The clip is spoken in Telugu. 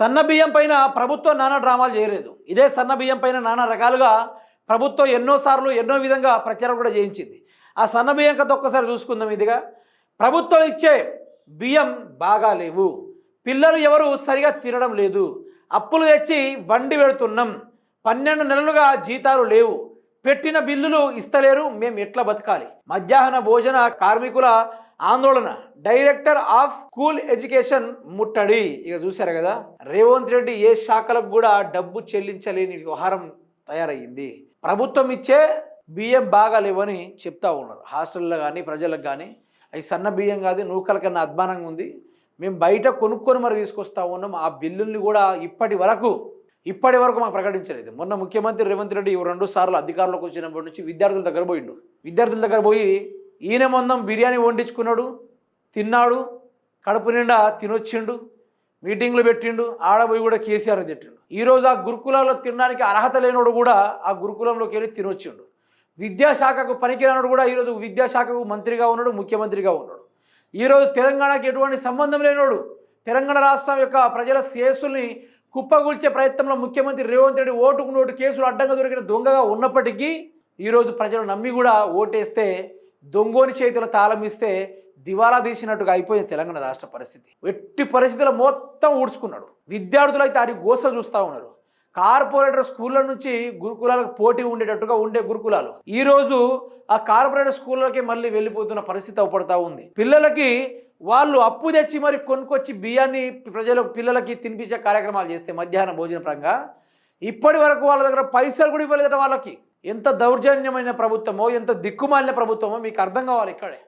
సన్న బియ్యం పైన ప్రభుత్వం నానా డ్రామాలు చేయలేదు. ఇదే సన్న బియ్యం పైన నానా రకాలుగా ప్రభుత్వం ఎన్నోసార్లు ఎన్నో విధంగా ప్రచారం కూడా చేయించింది. ఆ సన్న బియ్యం కథ ఒక్కసారి చూసుకుందాం ఇదిగా. ప్రభుత్వం ఇచ్చే బియ్యం బాగా లేవు. పిల్లలు ఎవరు సరిగా తినడం లేదు. అప్పులు తెచ్చి వండి పెడుతున్నాం. పన్నెండు నెలలుగా జీతాలు లేవు. పెట్టిన బిల్లులు ఇస్తలేరు. మేము ఎట్లా బతకాలి? మధ్యాహ్న భోజన కార్మికుల ఆందోళన. డైరెక్టర్ ఆఫ్ స్కూల్ ఎడ్యుకేషన్ ముట్టడి. ఇక చూశారు కదా రేవంత్ రెడ్డి ఏ శాఖలకు కూడా డబ్బు చెల్లించలేని వ్యవహారం తయారయ్యింది. ప్రభుత్వం ఇచ్చే బియ్యం బాగా లేవని చెప్తా ఉన్నారు. హాస్టల్లో కానీ ప్రజలకు కానీ అవి సన్న బియ్యం కాదు నూకల కన్నా అద్మానంగా ఉంది. మేము బయట కొనుక్కొని మరి తీసుకొస్తా ఉన్నాం. ఆ బిల్లుల్ని కూడా ఇప్పటి వరకు ఇప్పటి వరకు మాకు ప్రకటించలేదు. మొన్న ముఖ్యమంత్రి రేవంత్ రెడ్డి రెండు సార్లు అధికారంలోకి వచ్చినప్పటి నుంచి విద్యార్థుల దగ్గర పోయిండు. విద్యార్థుల దగ్గర పోయి ఈయన మొందం బిర్యానీ వండించుకున్నాడు తిన్నాడు కడుపు నిండా తినొచ్చిండు మీటింగ్లు పెట్టిండు ఆడపోయి కూడా కేసీఆర్ తిట్టిండు. ఈరోజు ఆ గురుకులంలో తినడానికి అర్హత లేనోడు కూడా ఆ గురుకులంలోకి వెళ్ళి తినొచ్చిండు. విద్యాశాఖకు పనికిరానోడు కూడా ఈరోజు విద్యాశాఖకు మంత్రిగా ఉన్నాడు ముఖ్యమంత్రిగా ఉన్నాడు. ఈరోజు తెలంగాణకి ఎటువంటి సంబంధం లేనోడు తెలంగాణ రాష్ట్రం యొక్క ప్రజల శ్రేయస్సుల్ని కుప్పగూల్చే ప్రయత్నంలో ముఖ్యమంత్రి రేవంత్ రెడ్డి ఓటుకు నోటు కేసులు అడ్డంగా దొరికిన దొంగగా ఉన్నప్పటికీ ఈరోజు ప్రజలు నమ్మి కూడా ఓటేస్తే దొంగోని చేతుల తాళం ఇస్తే దివాలా తీసినట్టుగా అయిపోయింది తెలంగాణ రాష్ట్ర పరిస్థితి. ఎట్టి పరిస్థితుల్లో మొత్తం ఊడ్చుకున్నాడు. విద్యార్థులు అయితే అరి గోస చూస్తూ ఉన్నారు. కార్పొరేటర్ స్కూళ్ళ నుంచి గురుకులాలకు పోటీ ఉండేటట్టుగా ఉండే గురుకులాలు. ఈ రోజు ఆ కార్పొరేటర్ స్కూళ్ళకి మళ్ళీ వెళ్ళిపోతున్న పరిస్థితి అవపడతా ఉంది. పిల్లలకి వాళ్ళు అప్పు తెచ్చి మరి కొనుక్కొచ్చి బియ్యాన్ని ప్రజలకు పిల్లలకి తినిపించే కార్యక్రమాలు చేస్తే మధ్యాహ్న భోజన పరంగా ఇప్పటి వరకు వాళ్ళ దగ్గర పైసలు కూడా ఇవ్వలేదట వాళ్ళకి. ఎంత దౌర్జన్యమైన ప్రభుత్వమో ఎంత దిక్కుమాలిన ప్రభుత్వమో మీకు అర్థం కావాలి ఇక్కడే.